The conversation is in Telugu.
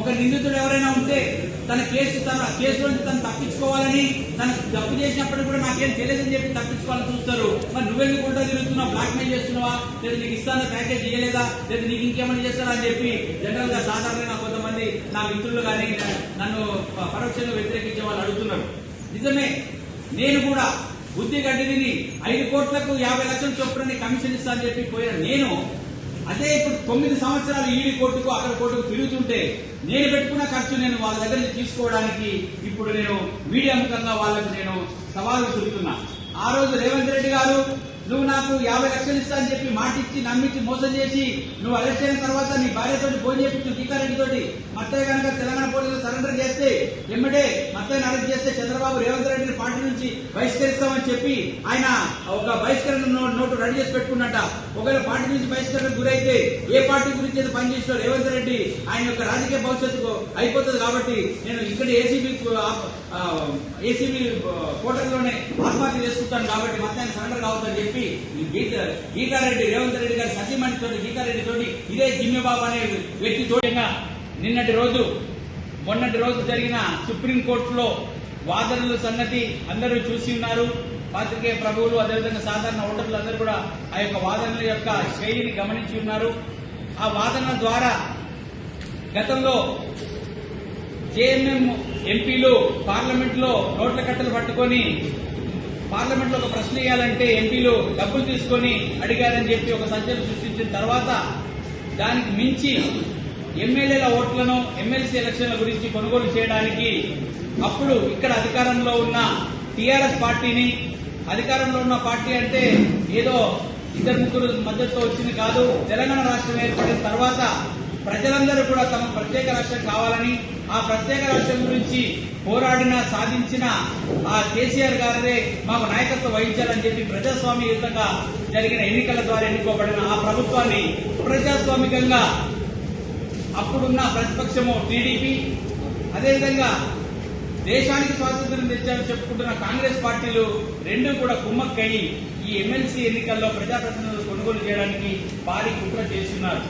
ఒక నిందితుడు ఎవరైనా ఉంటే తన కేసు తన కేసు నుంచి తను తప్పించుకోవాలని తను తప్పు చేసినప్పటికీ కూడా నాకేం తెలియదని చెప్పి తప్పించుకోవాలని చూస్తారు. మరి నువ్వెందుకు కూడా తిరుగుతున్నావు? బ్లాక్మెయిల్ చేస్తున్నావా? లేదా నీకు ఇస్తాన? ప్యాకేజ్ ఇయ్యలేదా? లేదా నీకు ఇంకేమైనా చేస్తారా అని చెప్పి జనరల్గా సాధారణంగా కొంతమంది నా మిత్రులు కానీ నన్ను పరోక్షంగా వ్యతిరేకించే వాళ్ళు అడుగుతున్నారు. నిజమే నేను కూడా బుద్ధి గడ్డిని ఐదు కోట్లకు యాభై లక్షల చొప్పున కమిషన్ ఇస్తా అని చెప్పి పోయిన నేను అదే తొమ్మిది సంవత్సరాలు ఈడి కోర్టుకు అక్కడ కోర్టుకు తిరుగుతుంటే నేను పెట్టుకున్న ఖర్చు నేను వాళ్ళ దగ్గర నుంచి తీసుకోవడానికి ఇప్పుడు నేను మీడియా ముఖంగా వాళ్ళకు నేను సవాలు విసురుతున్నా. ఆ రోజు రేవంత్ రెడ్డి గారు నువ్వు నాకు యాభై లక్షలు ఇస్తా అని చెప్పి మాటిచ్చి నమ్మించి మోసం చేసి నువ్వు అరెస్ట్ అయిన తర్వాత నీ భార్యతో ఫోన్ చేపించు టీకారెడ్డి తోటి మత్తయ్య కనుక తెలంగాణ పోలీసులు సరెండర్ చేస్తే ఎమ్మడే మత్తయ్యని అరెస్ట్ చేస్తే చంద్రబాబు రేవంత్ రెడ్డిని పార్టీ నుంచి బహిష్కరిస్తామని చెప్పి ఆయన ఒక బహిష్కరణ నోటు రెడీ చేసి పెట్టుకున్నట్ట. ఒకవేళ పార్టీ నుంచి బహిష్కరణ గురైతే ఏ పార్టీ గురించి అయితే పనిచేసిన రేవంత్ రెడ్డి ఆయన యొక్క రాజకీయ భవిష్యత్తుకు అయిపోతుంది కాబట్టి నేను ఇక్కడ ఏసీబీ ఏసీబీ కోటల్లోనే ఆత్మహత్య చేసుకుంటాను కాబట్టి మొత్తాన్ని సరెండర్ కావద్దని చెప్పి గీత గీతారెడ్డి రేవంత్ రెడ్డి గారి సతీమణి తోటి గీతారెడ్డి తోటి ఇదే జిమ్మెబాబు అనే వ్యక్తి తోటిగా నిన్నటి రోజు మొన్నటి రోజు జరిగిన సుప్రీంకోర్టులో వాదనల సంగతి అందరూ చూసి ఉన్నారు. పాత్రికేయ ప్రభువులు అదేవిధంగా సాధారణ ఓటర్లు అందరూ కూడా ఆ యొక్క వాదనల యొక్క శైలిని గమనించి ఉన్నారు. ఆ వాదనల ద్వారా గతంలో జేఎంఎం ఎంపీలు పార్లమెంట్లో నోట్ల కట్టలు పట్టుకొని పార్లమెంట్లో ఒక ప్రశ్న వేయాలంటే ఎంపీలు డబ్బులు తీసుకొని అడిగారని చెప్పి ఒక సంచలనం సృష్టించిన తర్వాత దానికి మించి ఎమ్మెల్యేల ఓట్లను ఎమ్మెల్సీ ఎలక్షన్ల గురించి కొనుగోలు చేయడానికి అప్పుడు ఇక్కడ అధికారంలో ఉన్న టీఆర్ఎస్ పార్టీని అధికారంలో ఉన్న పార్టీ అంటే ఏదో ఇద్దరు ముగ్గురు మద్దతుతో వచ్చింది కాదు తెలంగాణ రాష్ట్రం ఏర్పడిన తర్వాత ప్రజలందరూ కూడా తమ ప్రత్యేక రాష్ట్రం కావాలని ఆ ప్రత్యేక రాష్ట్రం గురించి పోరాడిన సాధించిన ఆ కేసీఆర్ గారే మాకు నాయకత్వం వహించాలని చెప్పి ప్రజాస్వామ్యయుతంగా జరిగిన ఎన్నికల ద్వారా ఎన్నుకోబడిన ఆ ప్రభుత్వాన్ని ప్రజాస్వామికంగా అప్పుడున్న ప్రతిపక్షము టీడీపీ అదేవిధంగా దేశానికి స్వాతంత్రం తెచ్చారని చెప్పుకుంటున్న కాంగ్రెస్ పార్టీలు రెండు కూడా కుమ్మక్కయి ఈ ఎమ్మెల్సీ ఎన్నికల్లో ప్రజాప్రతినిధులు కొనుగోలు చేయడానికి భారీ కుట్ర చేస్తున్నారు.